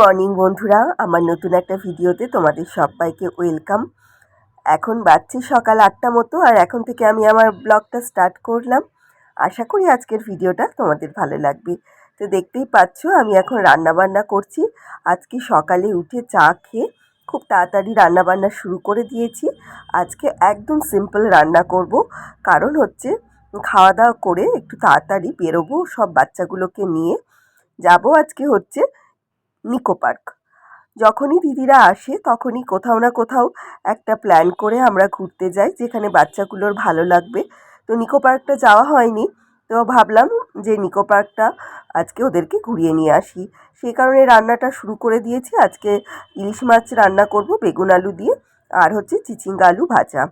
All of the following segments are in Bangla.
মর্নিং বন্ধুরা, আমার নতুন একটা ভিডিওতে তোমাদের সবাইকে ওয়েলকাম। এখন বাজছে সকাল আটটা মতো, আর এখন থেকে আমি আমার ব্লগটা স্টার্ট করলাম। আশা করি আজকের ভিডিওটা তোমাদের ভালো লাগবে। তো দেখতেই পাচ্ছ, আমি এখন রান্নাবান্না করছি। আজকে সকালে উঠে চা খেয়ে খুব তাড়াতাড়ি রান্নাবান্না শুরু করে দিয়েছি। আজকে একদম সিম্পল রান্না করব। কারণ হচ্ছে খাওয়া দাওয়া করে একটু তাড়াতাড়ি বেরোবো সব বাচ্চাগুলোকে নিয়ে। যাব আজকে হচ্ছে নিকো পার্ক যখনই দিদিরা আসে, তখনই কোথাও না কোথাও একটা প্ল্যান করে আমরা ঘুরতে যাই, যেখানে বাচ্চাগুলোর ভালো লাগবে। তো নিকো পার্কটা যাওয়া হয়নি। তো ভাবলাম যে নিকো পার্কটা আজকে ওদেরকে ঘুরিয়ে নিয়ে আসি। সেই কারণে রান্নাটা শুরু করে দিয়েছি। আজকে ইলিশ মাছ রান্না করব, বেগুন আলু দিয়ে, আর হচ্ছে চিচিঙ্গা আলু ভাজা।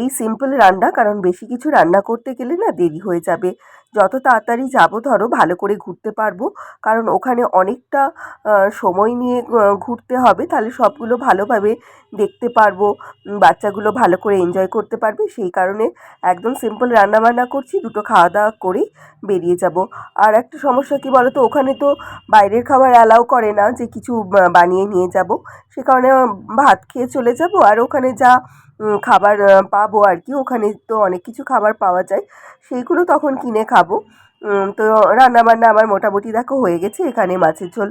এই সিম্পল রান্না, কারণ বেশি কিছু রান্না করতে গেলে না দেরি হয়ে যাবে। যত তাড়াতাড়ি যাব, ধরো ভালো করে ঘুরতে পারব। কারণ ওখানে অনেকটা সময় নিয়ে ঘুরতে হবে। তাহলে সবগুলো ভালোভাবে দেখতে পারব বাচ্চাগুলো ভালো করে এনজয় করতে পারবে। সেই কারণে একদম সিম্পল রান্নাবান্না করছি, দুটো খাওয়া দাওয়া করেই বেরিয়ে যাব। আর একটা সমস্যা কি বলো তো ওখানে তো বাইরের খাবার অ্যালাউ করে না যে কিছু বানিয়ে নিয়ে যাব। সে কারণে ভাত খেয়ে চলে যাব। আর ওখানে যা খাবার পাবো আর কি। ওখানে তো অনেক কিছু খাবার পাওয়া যায়। সেইগুলো তখন কিনে খাব। তো রান্নাবান্না আমার মোটামুটি দেখো হয়ে গেছে। এখানে মাছের ঝোল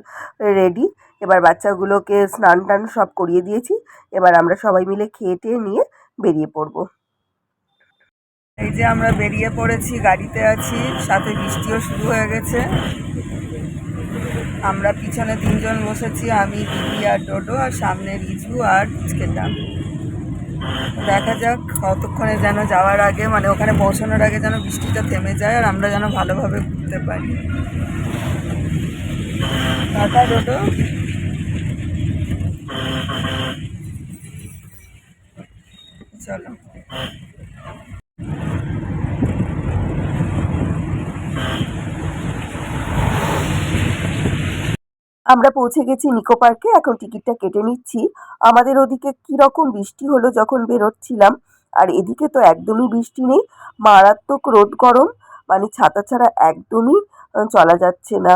রেডি এবার বাচ্চাগুলোকে স্নান টান সব করিয়ে দিয়েছি। এবার আমরা সবাই মিলে খেয়ে টেয়ে নিয়ে বেরিয়ে পড়ব। এই যে আমরা বেরিয়ে পড়েছি, গাড়িতে আছি। সাথে বৃষ্টিও শুরু হয়ে গেছে। আমরা পিছনে তিনজন বসেছি, আমি, দিদি আর ডোডো, আর সামনে রিজু আর চিকেনটা দেখা যাক কতক্ষণে যেন যাওয়ার আগে মানে ওখানে পৌঁছানোর আগে যেন বৃষ্টিটা থেমে যায় আর আমরা যেন ভালোভাবে ঘুরতে পারি। চলো। আমরা পৌঁছে গেছি নিকো পার্কে, এখন টিকিটটা কেটে নিচ্ছি। আমাদের ওদিকে কীরকম বৃষ্টি হলো যখন বেরোচ্ছিলাম, আর এদিকে তো একদমই বৃষ্টি নেই, মারাত্মক রোদ গরম মানে ছাতা ছাড়া একদমই চলা যাচ্ছে না।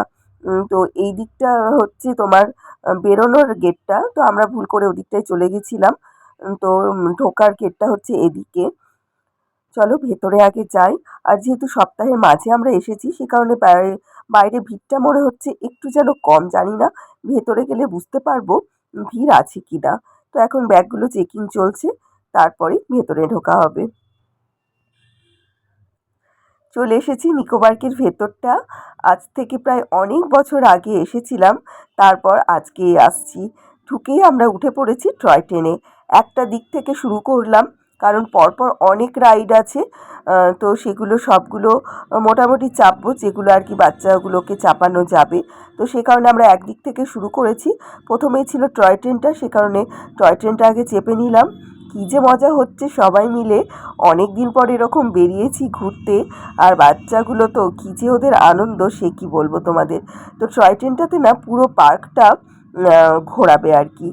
তো এই দিকটা হচ্ছে তোমার বেরোনোর গেটটা তো আমরা ভুল করে ওদিকটায় চলে গেছিলাম। তো ঢোকার গেটটা হচ্ছে এদিকে। চলো ভেতরে আগে যাই, আর যেহেতু সপ্তাহের মাঝে আমরা এসেছি, সে কারণে বাইরে ভিড়টা মনে হচ্ছে একটু যেন কম, জানি না। ভেতরে গেলে বুঝতে পারব ভিড় আছে কি না তো এখন ব্যাগগুলো চেকিং চলছে, তারপরে ভেতরে ঢোকা হবে। চলে এসেছি নিকোবার্কের ভেতরটা। আজ থেকে প্রায় অনেক বছর আগে এসেছিলাম, তারপর আজকে আসছি। ঢুকেই আমরা উঠে পড়েছি টয় ট্রেনে। একটা দিক থেকে শুরু করলাম কারণ পরপর অনেক রাইড আছে তো সেগুলো সবগুলো মোটামুটি চাপবো যেগুলো আর কি বাচ্চাগুলোকে চাপানো যাবে। তো সে কারণে আমরা একদিক থেকে শুরু করেছি। প্রথমেই ছিল টয় ট্রেনটা, সে কারণে টয় ট্রেনটা আগে চেপে নিলাম। কী যে মজা হচ্ছে সবাই মিলে। অনেক দিন পর এরকম বেরিয়েছি ঘুরতে। আর বাচ্চাগুলো তো কী যে ওদের আনন্দ, সে কি বলব তোমাদের? তো টয় ট্রেনটাতে না পুরো পার্কটা ঘোরাবে আর কি।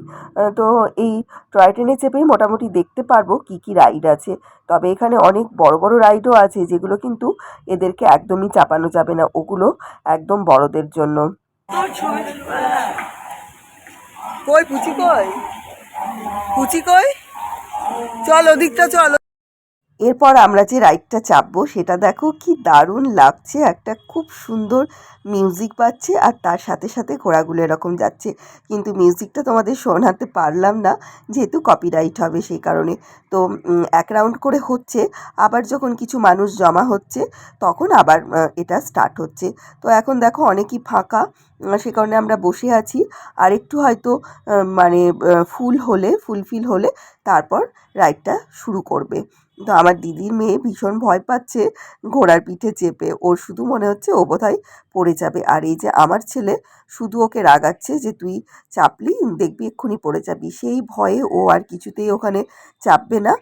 তো এই টয় ট্রেনে চেপেই মোটামুটি দেখতে পারব কি কি রাইড আছে। তবে এখানে অনেক বড় বড় রাইডও আছে, যেগুলো কিন্তু এদেরকে একদমই চাপানো যাবে না। ওগুলো একদম বড়দের জন্য। কই পুচি কই? পুচি কই? চল ওদিকটা, চল এরপর আমরা যে রাইডটা চাপবো, সেটা দেখো কি দারুণ লাগছে। একটা খুব সুন্দর মিউজিক পাচ্ছে আর তার সাথে সাথে ঘোড়াগুলো এরকম যাচ্ছে। কিন্তু মিউজিকটা তোমাদের শোনাতে পারলাম না, যেহেতু কপিরাইট হবে সেই কারণে। তো এক রাউন্ড করে হচ্ছে, আবার যখন কিছু মানুষ জমা হচ্ছে, তখন আবার এটা স্টার্ট হচ্ছে। তো এখন দেখো অনেকই ফাঁকা সে কারণে আমরা বসে আছি। আর একটু হয়তো মানে ফুল হলে ফুলফিল হলে তারপর রাইডটা শুরু করবে। তো আমার দিদির মেয়ে ভীষণ ভয় পাচ্ছে ঘোড়ার পিঠে চেপে। ওর শুধু মনে হচ্ছে ও বোধহয় পড়ে যাবে। আর এই যে আমার ছেলে শুধু ওকে রাগাচ্ছে যে তুই চাপলি, দেখবি এক্ষুনি পড়ে যাবি। সেই ভয়ে ও আর কিছুতেই ওখানে চাপবে না।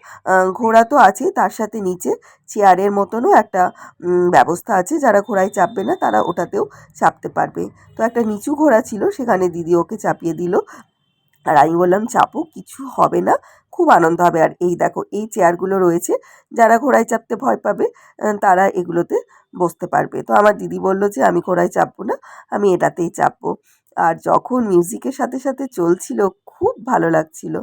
ঘোড়া তো আছে, তার সাথে নিচে চেয়ারের মতনও একটা ব্যবস্থা আছে। যারা ঘোড়ায় চাপবে না, তারা ওটাতেও চাপতে পারবে। তো একটা নিচু ঘোড়া ছিল, সেখানে দিদি ওকে চাপিয়ে দিল। আর আমি বললাম, চাপো, কিছু হবে না। খুব আনন্দ হবে। আর এই দেখো, এই চেয়ারগুলো রয়েছে, যারা ঘোড়ায় চাপতে ভয় পাবে তারা এগুলোতে বসতে পারবে। তো আমার দিদি বলল যে, আমি ঘোড়ায় চাপবো না, আমি এটাতেই চাপবো। আর যখন মিউজিকের সাথে সাথে চলছিল, খুব ভালো লাগছিল।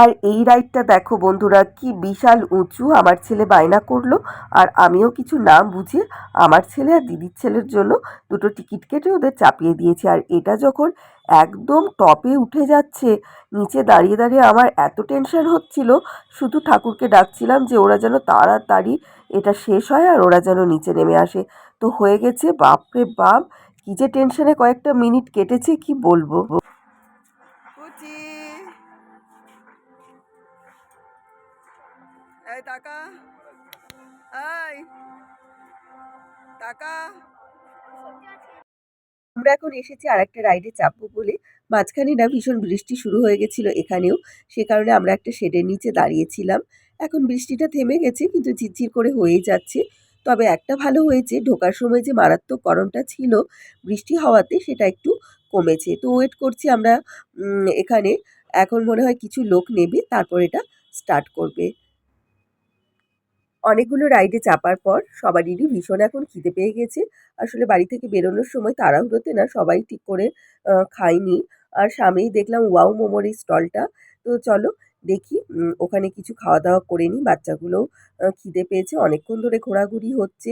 আর এই রাইডটা দেখো বন্ধুরা, কি বিশাল উঁচু আমার ছেলে বায়না করল। আর আমিও কিছু না বুঝে আমার ছেলে আর দিদির ছেলের জন্য দুটো টিকিট কেটে ওদের চাপিয়ে দিয়েছি। আর এটা যখন একদম টপে উঠে যাচ্ছে, নিচে দাঁড়িয়ে দাঁড়িয়ে আমার এত টেনশন হচ্ছিল, শুধু ঠাকুরকে ডাকছিলাম যে ওরা যেন তাড়াতাড়ি এটা শেষ হয় আর ওরা যেন নিচে নেমে আসে। তো হয়ে গেছে, বাপরে বাপ, কি যে টেনশনে কয়েকটা মিনিট কেটেছে, কি বলব? এই টাকা। এই, টাকা। আমরা এখন এসেছি আর একটা রাইডে চাপবো বলে। মাঝখানে না ভীষণ বৃষ্টি শুরু হয়ে গেছিল এখানেও। সে কারণে আমরা একটা শেডের নিচে দাঁড়িয়েছিলাম। এখন বৃষ্টিটা থেমে গেছে, কিন্তু ঝিরঝির করে হয়েই যাচ্ছে। তবে একটা ভালো হয়েছে, ঢোকার সময় যে মারাত্মক গরমটা ছিল, বৃষ্টি হওয়াতে সেটা একটু কমেছে। তো ওয়েট করছি আমরা এখানে। এখন মনে হয় কিছু লোক নেবে, তারপর এটা স্টার্ট করবে। অনেকগুলো রাইডে চাপার পর সবারই ভীষণ এখন খিদে পেয়ে গেছে। আসলে বাড়ি থেকে বেরোনোর সময় তাড়াহুড়োতে না সবাই ঠিক করে খায়নি। আর সামনেই দেখলাম ওয়াও মোমোর এই স্টলটা তো চলো দেখি ওখানে কিছু খাওয়া দাওয়া করে নিই বাচ্চাগুলোও খিদে পেয়েছে। অনেকক্ষণ ধরে ঘোরাঘুরি হচ্ছে।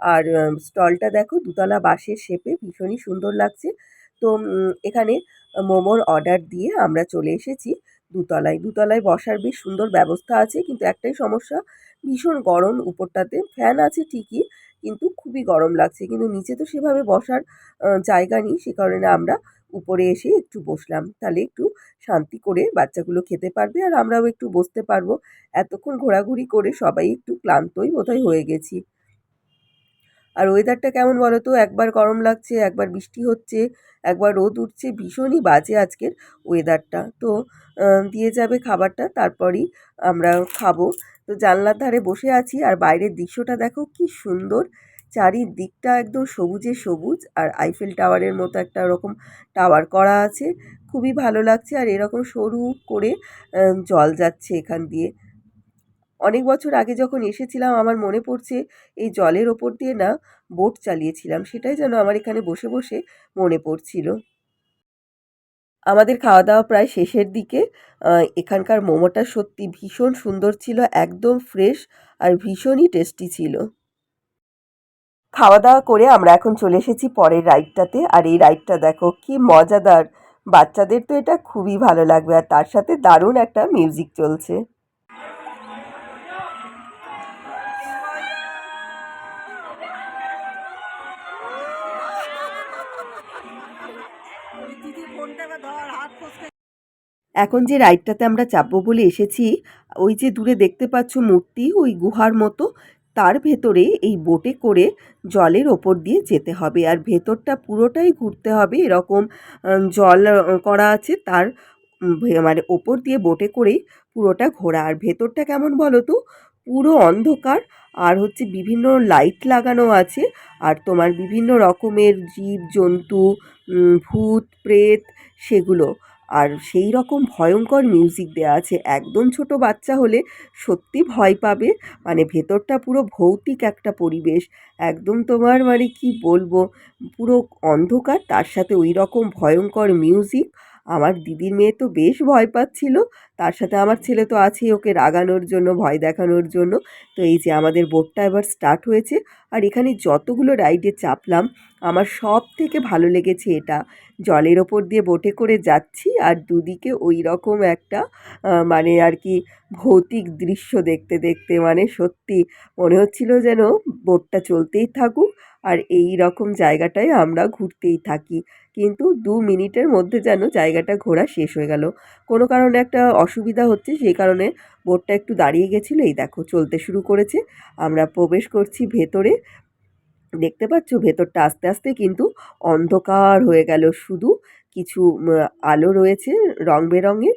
আর স্টলটা দেখো দুতলা বাঁশের শেপে ভীষণই সুন্দর লাগছে। তো এখানে মোমোর অর্ডার দিয়ে আমরা চলে এসেছি। দুতলায়। দুতলায় বসার বেশ সুন্দর ব্যবস্থা আছে, কিন্তু একটাই সমস্যা, ভীষণ গরম উপরটাতে। ফ্যান আছে ঠিকই, কিন্তু খুবই গরম লাগছে। কিন্তু নিচে তো সেভাবে বসার জায়গা নেই, সে কারণে আমরা উপরে এসে একটু বসলাম। তাহলে একটু শান্তি করে বাচ্চাগুলো খেতে পারবে আর আমরাও একটু বসতে পারব। এতক্ষণ ঘোরাঘুরি করে সবাই একটু ক্লান্তই বোধহয় হয়ে গেছি। আর ওয়েদারটা কেমন বলো তো একবার গরম লাগছে, একবার বৃষ্টি হচ্ছে, একবার রোদ উঠছে, ভীষণই বাজে আজকের ওয়েদারটা তো দিয়ে যাবে খাবারটা, তারপরই আমরা খাব। তো জানলার ধারে বসে আছি আর বাইরের দৃশ্যটা দেখো কি সুন্দর। চারিদিকটা একদম সবুজে সবুজ আর আইফেল টাওয়ারের মতো একটা রকম টাওয়ার করা আছে। খুবই ভালো লাগছে আর এরকম সরু করে জল যাচ্ছে এখান দিয়ে। অনেক বছর আগে যখন এসেছিলাম, আমার মনে পড়ছে এই জলের ওপর দিয়ে না বোট চালিয়েছিলাম। সেটাই যেন আমার এখানে বসে বসে মনে পড়ছিল। আমাদের খাওয়া দাওয়া প্রায় শেষের দিকে। এখানকার মোমোটা সত্যি ভীষণ সুন্দর ছিল, একদম ফ্রেশ আর ভীষণই টেস্টি ছিল। খাওয়া দাওয়া করে আমরা এখন চলে এসেছি পরের রাইডটাতে। আর এই রাইডটা দেখো, কি মজাদার! বাচ্চাদের তো এটা খুবই ভালো লাগবে আর তার সাথে দারুণ একটা মিউজিক চলছে। এখন যে রাইডটাতে আমরা চাপবো বলে এসেছি, ওই যে দূরে দেখতে পাচ্ছ মূর্তি, ওই গুহার মতো, তার ভেতরে এই বোটে করে জলের ওপর দিয়ে যেতে হবে। আর ভেতরটা পুরোটাই ঘুরতে হবে, এরকম জল করা আছে, তার মানে ওপর দিয়ে বোটে করেই পুরোটা ঘোরা। আর ভেতরটা কেমন বলো তো? পুরো অন্ধকার, আর হচ্ছে বিভিন্ন লাইট লাগানো আছে, আর তোমার বিভিন্ন রকমের জীব, জন্তু ভূত, প্রেত, সেগুলো। আর সেই রকম ভয়ঙ্কর মিউজিক দেওয়া আছে। একদম ছোট বাচ্চা হলে সত্যি ভয় পাবে। মানে ভেতরটা পুরো ভৌতিক একটা পরিবেশ। একদম তোমার মানে কি বলব? পুরো অন্ধকার। তার সাথে ওই রকম ভয়ঙ্কর মিউজিক আমার দিদির মেয়ে তো বেশ ভয় পাচ্ছিল। তার সাথে আমার ছেলে তো আছেই ওকে রাগানোর জন্য, ভয় দেখানোর জন্য। তো এই যে আমাদের বোটটা এবার স্টার্ট হয়েছে আর এখানে যতগুলো রাইডে চাপলাম, আমার সব থেকে ভালো লেগেছে এটা। জলের ওপর দিয়ে বোটে করে যাচ্ছি আর দুদিকে ওই রকম একটা মানে আর কি ভৌতিক দৃশ্য দেখতে দেখতে মানে সত্যি মনে হচ্ছিল যেন বোটটা চলতেই থাকুক। আর এই রকম জায়গাটায় আমরা ঘুরতেই থাকি। কিন্তু দু মিনিটের মধ্যে যেন জায়গাটা ঘোরা শেষ হয়ে গেল। কোনো কারণে একটা অসুবিধা হচ্ছে, সেই কারণে বোটটা একটু দাঁড়িয়ে গেছিল। এই দেখো, চলতে শুরু করেছে। আমরা প্রবেশ করছি ভেতরে। দেখতে পাচ্ছ? ভেতরটা আস্তে আস্তে কিন্তু অন্ধকার হয়ে গেল। শুধু কিছু আলো রয়েছে রং বেরঙের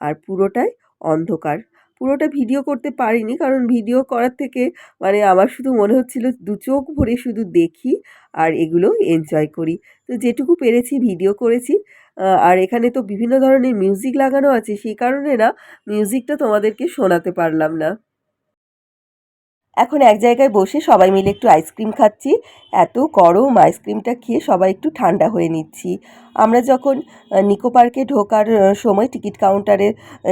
আর পুরোটাই অন্ধকার। পুরোটা ভিডিও করতে পারিনি, কারণ ভিডিও করার থেকে মানে আমার শুধু মনে হচ্ছিল দু চোখ ভরে শুধু দেখি আর এগুলো এনজয় করি। তো যেটুকু পেরেছি ভিডিও করেছি। আর এখানে তো বিভিন্ন ধরনের মিউজিক লাগানো আছে, সেই কারণে না মিউজিকটা তোমাদেরকে শোনাতে পারলাম না। এখন এক জায়গায় বসে সবাই মিলে একটু আইসক্রিম খাচ্ছি। এত গরম, আইসক্রিমটা খেয়ে সবাই একটু ঠান্ডা হয়ে নিচ্ছি। আমরা যখন নিকো পার্কে ঢোকার সময় টিকিট কাউন্টারে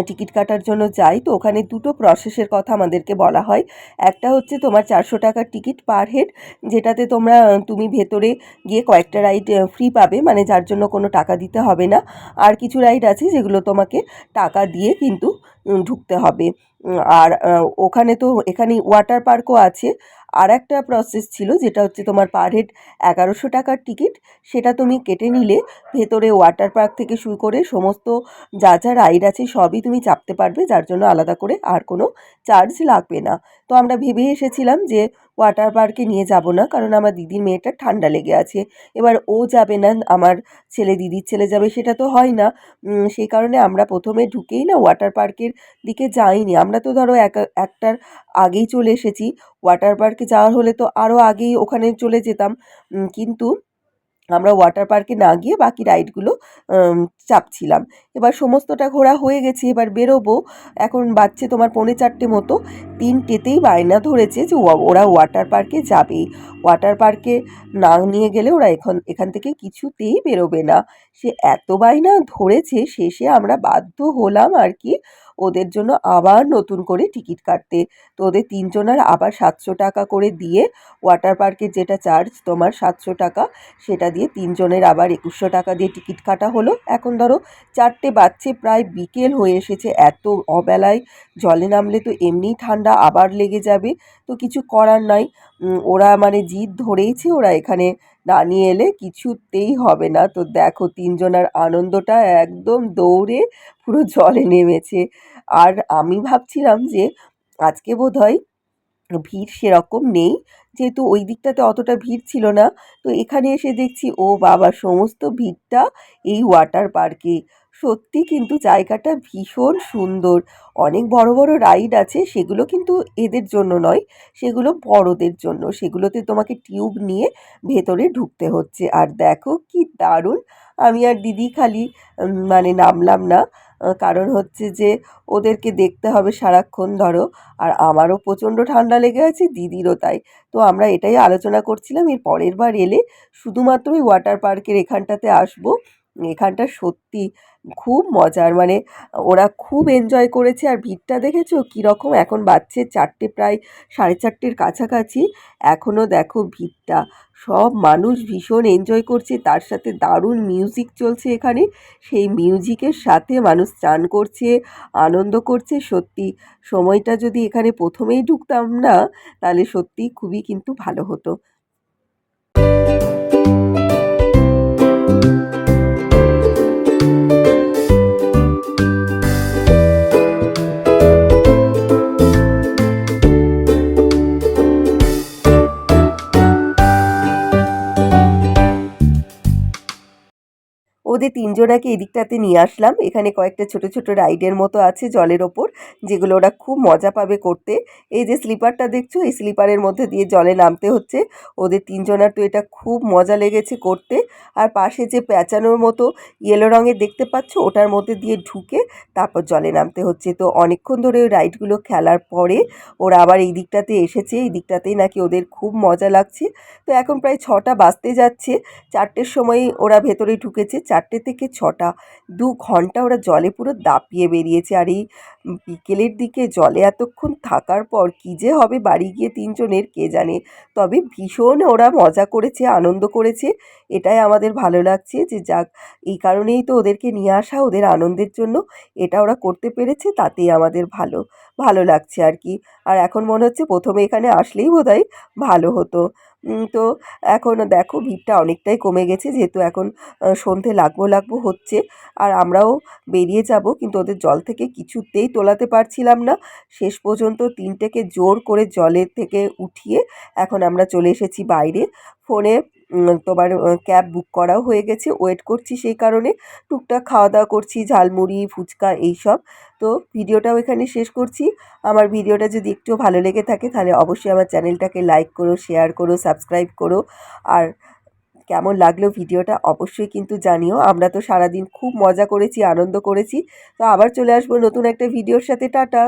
টিকিট কাটার জন্য যাই, তো ওখানে দুটো প্রসেসের কথা আমাদেরকে বলা হয়। একটা হচ্ছে তোমার চারশো টাকার টিকিট পার হেড, যেটাতে তোমরা তুমি ভেতরে গিয়ে কয়েকটা রাইড ফ্রি পাবে মানে যার জন্য কোনো টাকা দিতে হবে না। আর কিছু রাইড আছে যেগুলো তোমাকে টাকা দিয়ে কিন্তু ঢুকতে হবে। আর ওখানে তো এখানে ওয়াটার পার্কও আছে। আর একটা প্রসেস ছিল যেটা হচ্ছে তোমার পার হেড এগারোশো টাকার টিকিট সেটা তুমি কেটে নিলে, ভেতরে ওয়াটার পার্ক থেকে শুরু করে সমস্ত যা যা রাইড আছে সবই তুমি চাপতে পারবে, যার জন্য আলাদা করে আর কোনো চার্জ লাগবে না। তো আমরা ভেবে এসেছিলাম যে ওয়াটার পার্কে নিয়ে যাব না, কারণ আমার দিদির মেয়েটা ঠান্ডা লেগে আছে। এবার ও যাবে না, আমার ছেলে দিদির ছেলে যাবে, সেটা তো হয় না। সেই কারণে আমরা প্রথমে ঢুকেই না ওয়াটার পার্কের দিকে যাইনি। আমরা তো ধরো এক, একটার আগেই চলে এসেছি। ওয়াটার পার্কে যাওয়ার হলে তো আরও আগেই ওখানে চলে যেতাম। কিন্তু আমরা ওয়াটার পার্কে না গিয়ে বাকি রাইডগুলো চাপছিলাম। এবার সমস্তটা ঘোরা হয়ে গেছে, এবার বেরোবো। এখন বাচ্চে তোমার পৌনে চারটে মতো। তিনটেতেই বায়না ধরেছে যে ওরা ওয়াটার পার্কে যাবেই ওয়াটার পার্কে না নিয়ে গেলে ওরা এখন এখান থেকে কিছুতেই বেরোবে না। সে এত বায়না ধরেছে, শেষে আমরা বাধ্য হলাম আর কি ওদের জন্য আবার নতুন করে টিকিট কাটতে। তো ওদের তিনজনের আবার সাতশো টাকা করে দিয়ে ওয়াটার পার্কের যেটা চার্জ তোমার সাতশো টাকা, সেটা দিয়ে তিনজনের আবার একুশশো টাকা দিয়ে টিকিট কাটা হলো। এখন ধরো চারটে বাচ্চে প্রায় বিকেল হয়ে এসেছে, এত অবেলায় জলে নামলে তো এমনিই ঠান্ডা আবার লেগে যাবে। তো কিছু করার নাই। ওরা মানে জিদ ধরেইছে, ওরা এখানে না নিয়ে এলে কিছুতেই হবে না। তো দেখো তিনজনের আনন্দটা একদম দৌড়ে পুরো জলে নেমেছে। আর আমি ভাবছিলাম যে আজকে বোধহয় ভিড় সেরকম নেই, যেহেতু ওই দিকটাতে অতটা ভিড় ছিল না। তো এখানে এসে দেখছি, ও বাবা, সমস্ত ভিড়টা এই ওয়াটার পার্কে সত্যি কিন্তু জায়গাটা ভীষণ সুন্দর। অনেক বড় বড় রাইড আছে, সেগুলো কিন্তু এদের জন্য নয়, সেগুলো বড়দের জন্য। সেগুলোতে তোমাকে টিউব নিয়ে ভেতরে ঢুকতে হচ্ছে। আর দেখো কি দারুণ! আমি আর দিদি খালি মানে নামলাম না। কারণ হচ্ছে যে ওদেরকে দেখতে হবে সারাক্ষণ, ধরো। আর আমারও প্রচণ্ড ঠান্ডা লেগে আছে, দিদিরও তাই। তো আমরা এটাই আলোচনা করছিলাম, এর পরের বার এলে শুধুমাত্র ওই ওয়াটার পার্কের এখানটাতে আসব। এখানটা সত্যি খুব মজার। মানে ওরা খুব এনজয় করেছে। আর ভিড়টা দেখেছ? কীরকম? এখন বাজছে চারটে প্রায় সাড়ে চারটের কাছাকাছি। এখনও দেখো ভিড়টা। সব মানুষ ভীষণ এনজয় করছে। তার সাথে দারুণ মিউজিক চলছে এখানে। সেই মিউজিকের সাথে মানুষ চান করছে, আনন্দ করছে। সত্যি সময়টা যদি এখানে প্রথমেই ঢুকতাম না, তাহলে সত্যিই খুবই কিন্তু ভালো হতো। তিনজনাকে এদিকটাতে নিয়ে আসলাম। এখানে কয়েকটা ছোট ছোট রাইডের মতো আছে জলের ওপর, যেগুলো ওরা খুব মজা পাবে করতে। এই যে স্লিপারটা দেখছ, এই স্লিপারের মধ্যে দিয়ে জলে নামতে হচ্ছে। ওদের তিনজনার তো এটা খুব মজা লেগেছে করতে। আর পাশে যে প্যাঁচানোর মতো ইয়েলো রঙের দেখতে পাচ্ছ, ওটার মধ্যে দিয়ে ঢুকে তারপর জলে নামতে হচ্ছে। তো অনেকক্ষণ ধরে ওই রাইডগুলো খেলার পরে ওরা আবার এই দিকটাতে এসেছে। এই দিকটাতেই নাকি ওদের খুব মজা লাগছে। তো এখন প্রায় ছটা বাজতে যাচ্ছে। চারটের সময় ওরা ভেতরে ঢুকেছে। চারটে থেকে ছটা, দু ঘণ্টা ওরা জলে পুরো দাপিয়ে বেরিয়েছে। আর এই বিকেলের দিকে জলে এতক্ষণ থাকার পর কী যে হবে বাড়ি গিয়ে তিনজনের কে জানে? তবে ভীষণ ওরা মজা করেছে, আনন্দ করেছে। এটাই আমাদের ভালো লাগছে যে যাক, এই কারণেই তো ওদেরকে নিয়ে আসা, ওদের আনন্দের জন্য এটা ওরা করতে পেরেছে, তাতেই আমাদের ভালো ভালো লাগছে আর কি। আর এখন মনে হচ্ছে প্রথমে এখানে আসলেই বোধহয় ভালো হতো। তো এখন দেখো ভিড়টা অনেকটাই কমে গেছে, যেহেতু এখন সন্ধে লাগবো লাগবো হচ্ছে। আর আমরাও বেরিয়ে যাব, কিন্তু ওদের জল থেকে কিছুতেই তোলাতে পারছিলাম না। শেষ পর্যন্ত তিনটেকে জোর করে জলের থেকে উঠিয়ে এখন আমরা চলে এসেছি বাইরে। ফোনে তোমার ক্যাব বুক করাও হয়ে গেছে। ওয়েট করছি সেই কারণে। টুকটাক খাওয়া দাওয়া করছি, ঝালমুড়ি, ফুচকা এইসব। তো ভিডিওটাও এখানে শেষ করছি। আমার ভিডিওটা যদি একটু ভালো লেগে থাকে, তাহলে অবশ্যই আমার চ্যানেলটাকে লাইক করো শেয়ার করো সাবস্ক্রাইব করো। আর কেমন লাগল ভিডিওটা অবশ্যই কিন্তু জানিও। আমরা তো সারাদিন খুব মজা করেছি, আনন্দ করেছি। তো আবার চলে আসব নতুন একটা ভিডিওর সাথে। টাটা!